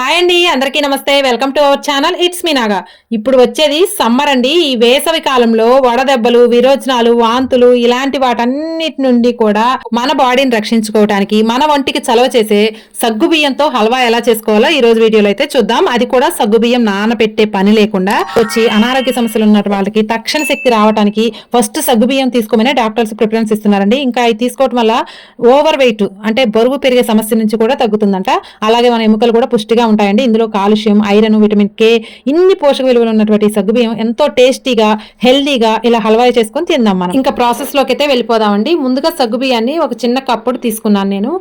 Hi అండి అందరికీ నమస్తే. Welcome to our channel it's me Naga. ఇప్పుడు వచ్చేది సమ్మర్ అండి. ఈ వేసవి కాలంలో వడదెబ్బలు విరోచనాలు వాంతులు ఇలాంటి వాటన్నిటి నుండి కూడా మన బాడీని రక్షించుకోవడానికి మన వంటికి చలవ చేసే సగ్గు బియ్యంతో హల్వా ఎలా చేసుకోవాలో ఈ రోజు వీడియోలో అయితే చూద్దాం. అది కూడా సగ్గు బియ్యం నానబెట్టే పని లేకుండా వచ్చి అనారోగ్య సమస్యలు ఉన్న వాళ్ళకి తక్షణ శక్తి రావడానికి ఫస్ట్ సగ్గు బియ్యం తీసుకోమనే డాక్టర్స్ ప్రిఫరెన్స్ ఇస్తున్నారండి. ఇంకా ఇది తీసుకోవడం వల్ల ఓవర్ వెయిట్ అంటే బరువు పెరిగే సమస్య నుంచి కూడా తగ్గుతుందంట. అలాగే మన ఎముకలు కూడా పుష్టిగా ఉంటాయండి. ఇందులో కాల్షియం ఐరన్ విటమిన్ కే ఇన్ని పోషక విలువలు ఉన్నటువంటి ఈ సగ్గుబియ్యం ఎంతో టేస్టీగా హెల్దీగా ఇలా హల్వా చేసుకొని తిందాం మనం. ఇంకా ప్రాసెస్లోకి అయితే వెళ్ళిపోదామండి. ముందుగా సగ్గుబియ్యాన్ని ఒక చిన్న కప్పుడు తీసుకున్నాను నేను.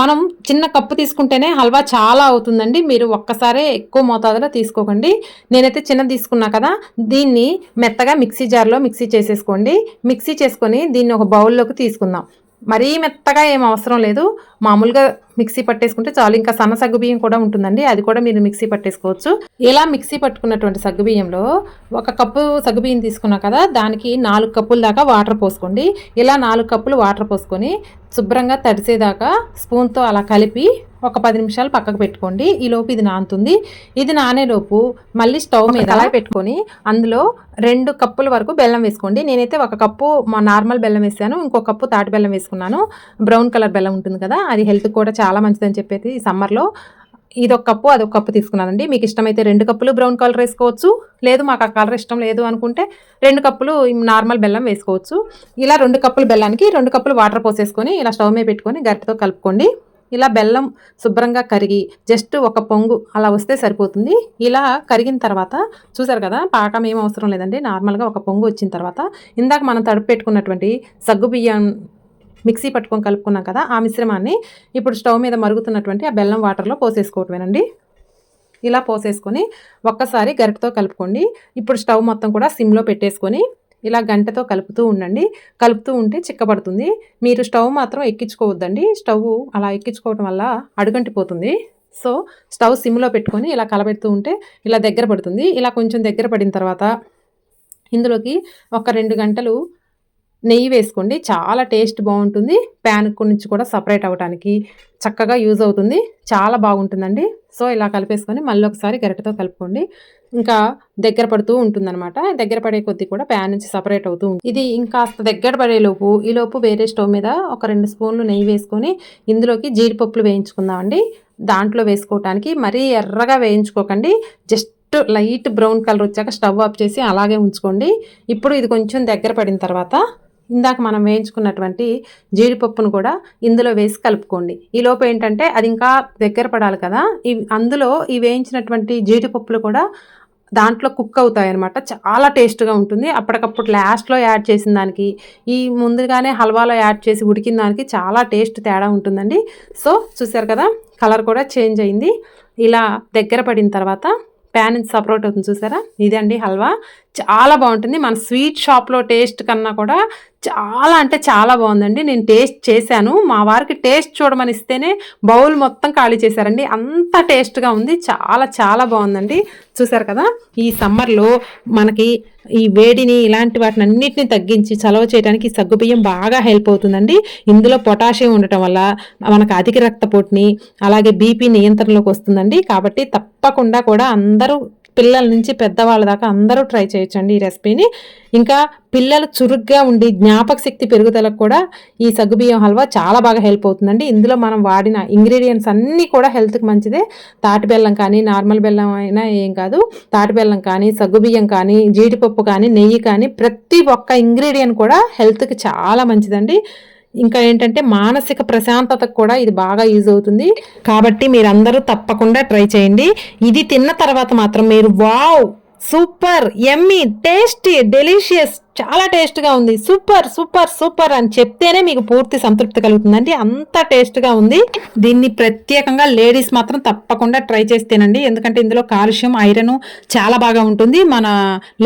మనం చిన్న కప్పు తీసుకుంటేనే హల్వా చాలా అవుతుందండి. మీరు ఒక్కసారే ఎక్కువ మోతాదులో తీసుకోకండి. నేనైతే చిన్న తీసుకున్నా కదా దీన్ని మెత్తగా మిక్సీ జార్లో మిక్సీ చేసేసుకోండి. మిక్సీ చేసుకొని దీన్ని ఒక బౌల్లోకి తీసుకుందాం. మరీ మెత్తగా ఏం అవసరం లేదు. మామూలుగా మిక్సీ పట్టేసుకుంటే చాలు. ఇంకా సన్న సగ్గు బియ్యం కూడా ఉంటుందండి. అది కూడా మీరు మిక్సీ పట్టేసుకోవచ్చు. ఇలా మిక్సీ పట్టుకున్నటువంటి సగ్గు బియ్యంలో ఒక కప్పు సగ్గు బియ్యం తీసుకున్నా కదా దానికి నాలుగు కప్పుల దాకా వాటర్ పోసుకోండి. ఇలా నాలుగు కప్పులు వాటర్ పోసుకొని శుభ్రంగా తడిసేదాకా స్పూన్తో అలా కలిపి ఒక పది నిమిషాలు పక్కకు పెట్టుకోండి. ఈ లోపు ఇది నానుతుంది. ఇది నానేలోపు మళ్ళీ స్టవ్ మీద అలా పెట్టుకొని అందులో రెండు కప్పుల వరకు బెల్లం వేసుకోండి. నేనైతే ఒక కప్పు మా నార్మల్ బెల్లం వేసాను. ఇంకో కప్పు తాటి బెల్లం వేసుకున్నాను. బ్రౌన్ కలర్ బెల్లం ఉంటుంది కదా అది హెల్త్ కూడా చాలా మంచిదని చెప్పేసి సమ్మర్లో. ఇది ఒక కప్పు అది ఒక కప్పు తీసుకున్నానండి. మీకు ఇష్టమైతే రెండు కప్పులు బ్రౌన్ కలర్ వేసుకోవచ్చు. లేదు మాకు ఆ కలర్ ఇష్టం లేదు అనుకుంటే రెండు కప్పులు నార్మల్ బెల్లం వేసుకోవచ్చు. ఇలా రెండు కప్పులు బెల్లానికి రెండు కప్పులు వాటర్ పోసేసుకొని ఇలా స్టవ్ మీద పెట్టుకొని గరిటతో కలుపుకోండి. ఇలా బెల్లం శుభ్రంగా కరిగి జస్ట్ ఒక పొంగు అలా వస్తే సరిపోతుంది. ఇలా కరిగిన తర్వాత చూసారు కదా పాకం ఏం అవసరం లేదండి. నార్మల్గా ఒక పొంగు వచ్చిన తర్వాత ఇందాక మనం తడుపు పెట్టుకున్నటువంటి సగ్గు బియ్యం మిక్సీ పట్టుకొని కలుపుకున్నాం కదా ఆ మిశ్రమాన్ని. ఇప్పుడు స్టవ్ మీద మరుగుతున్నటువంటి ఆ బెల్లం వాటర్లో పోసేసుకోవటమేనండి. ఇలా పోసేసుకొని ఒక్కసారి గరిటతో కలుపుకోండి. ఇప్పుడు స్టవ్ మొత్తం కూడా సిమ్లో పెట్టేసుకొని ఇలా గంటతో కలుపుతూ ఉండండి. కలుపుతూ ఉంటే చిక్కబడుతుంది. మీరు స్టవ్ మాత్రం ఎక్కించుకోవద్దండి. స్టవ్ అలా ఎక్కించుకోవడం వల్ల అడుగంటిపోతుంది. సో స్టవ్ సిమ్లో పెట్టుకొని ఇలా కలబెడుతూ ఉంటే ఇలా దగ్గర పడుతుంది. ఇలా కొంచెం దగ్గర పడిన తర్వాత ఇందులోకి ఒక రెండు గంటలు నెయ్యి వేసుకోండి. చాలా టేస్ట్ బాగుంటుంది. ప్యాన్ నుంచి కూడా సపరేట్ అవ్వడానికి చక్కగా యూజ్ అవుతుంది. చాలా బాగుంటుందండి. సో ఇలా కలిపేసుకొని మళ్ళీ ఒకసారి గరిటతో కలుపుకోండి. ఇంకా దగ్గర పడుతూ ఉంటుందన్నమాట. దగ్గర పడే కొద్దీ కూడా ప్యాన్ నుంచి సపరేట్ అవుతూ ఉంటుంది. ఇది ఇంకాస్త దగ్గర పడేలోపు ఈలోపు వేరే స్టవ్ మీద ఒక రెండు స్పూన్లు నెయ్యి వేసుకొని ఇందులోకి జీడిపప్పులు వేయించుకుందామండి. దాంట్లో వేసుకోవటానికి మరీ ఎర్రగా వేయించుకోకండి. జస్ట్ లైట్ బ్రౌన్ కలర్ వచ్చాక స్టవ్ ఆఫ్ చేసి అలాగే ఉంచుకోండి. ఇప్పుడు ఇది కొంచెం దగ్గర పడిన తర్వాత ఇందాక మనం వేయించుకున్నటువంటి జీడిపప్పును కూడా ఇందులో వేసి కలుపుకోండి. ఈ లోపు ఏంటంటే అది ఇంకా దగ్గర పడాలి కదా. ఈ అందులో ఈ వేయించినటువంటి జీడిపప్పులు కూడా దాంట్లో కుక్ అవుతాయి అనమాట చాలా టేస్ట్గా ఉంటుంది. అప్పటికప్పుడు లాస్ట్లో యాడ్ చేసిన దానికి ఈ ముందుగానే హల్వాలో యాడ్ చేసి ఉడికిన దానికి చాలా టేస్ట్ తేడా ఉంటుందండి. సో చూసారు కదా కలర్ కూడా చేంజ్ అయింది. ఇలా దగ్గర పడిన తర్వాత ప్యాన్ సపరేట్ అవుతుంది చూసారా? ఇదండి హల్వా. చాలా బాగుంటుంది. మన స్వీట్ షాప్లో టేస్ట్ కన్నా కూడా చాలా అంటే చాలా బాగుందండి. నేను టేస్ట్ చేశాను. మా వారికి టేస్ట్ చూడమని ఇస్తేనే బౌల్ మొత్తం ఖాళీ చేశారండి. అంత టేస్ట్గా ఉంది. చాలా చాలా బాగుందండి. చూసారు కదా ఈ సమ్మర్లో మనకి ఈ వేడిని ఇలాంటి వాటిని అన్నిటిని తగ్గించి చలవ చేయడానికి సగ్గుబియ్యం బాగా హెల్ప్ అవుతుందండి. ఇందులో పొటాషియం ఉండటం వల్ల మనకు అధిక రక్తపోటుని అలాగే బీపీ నియంత్రణలోకి వస్తుందండి. కాబట్టి తప్పకుండా కూడా అందరూ పిల్లల నుంచి పెద్దవాళ్ళ దాకా అందరూ ట్రై చేయొచ్చండి ఈ రెసిపీని. ఇంకా పిల్లలు చురుగ్గా ఉండి జ్ఞాపక శక్తి పెరుగుదలకు కూడా ఈ సగ్గుబియ్యం హల్వా చాలా బాగా హెల్ప్ అవుతుందండి. ఇందులో మనం వాడిన ఇంగ్రీడియంట్స్ అన్నీ కూడా హెల్త్కి మంచిదే. తాటి బెల్లం కానీ నార్మల్ బెల్లం అయినా ఏం కాదు. తాటి బెల్లం కానీ సగ్గుబియ్యం కానీ జీడిపప్పు కానీ నెయ్యి కానీ ప్రతి ఒక్క ఇంగ్రీడియంట్ కూడా హెల్త్కి చాలా మంచిదండి. ఇంకా ఏంటంటే మానసిక ప్రశాంతతకు కూడా ఇది బాగా యూజ్ అవుతుంది. కాబట్టి మీరందరూ తప్పకుండా ట్రై చేయండి. ఇది తిన్న తర్వాత మాత్రం మీరు wow super yummy tasty delicious చాలా టేస్ట్గా ఉంది. సూపర్ సూపర్ సూపర్ అని చెప్తేనే మీకు పూర్తి సంతృప్తి కలుగుతుందండి. అంత టేస్ట్గా ఉంది. దీన్ని ప్రత్యేకంగా లేడీస్ మాత్రం తప్పకుండా ట్రై చేస్తేనండి ఎందుకంటే ఇందులో కాల్షియం ఐరన్ చాలా బాగా ఉంటుంది. మన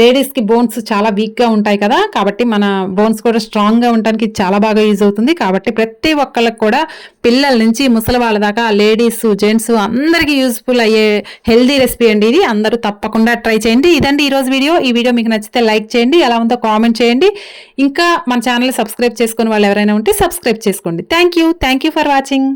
లేడీస్కి బోన్స్ చాలా వీక్గా ఉంటాయి కదా. కాబట్టి మన బోన్స్ కూడా స్ట్రాంగ్గా ఉండడానికి చాలా బాగా యూజ్ అవుతుంది. కాబట్టి ప్రతి ఒక్కళ్ళకి కూడా పిల్లల నుంచి ముసలి వాళ్ళ దాకా లేడీస్ జెంట్స్ అందరికీ యూస్ఫుల్ అయ్యే హెల్దీ రెసిపీ అండి ఇది. అందరూ తప్పకుండా ట్రై చేయండి. ఇదండి ఈరోజు వీడియో. ఈ వీడియో మీకు నచ్చితే లైక్ చేయండి. ఎలా ఉందో కామెంట్ చేయండి. ఇంకా మన ఛానల్ సబ్స్క్రైబ్ చేసుకుని వాళ్ళు ఎవరైనా ఉంటే సబ్స్క్రైబ్ చేసుకోండి. Thank you thank you for watching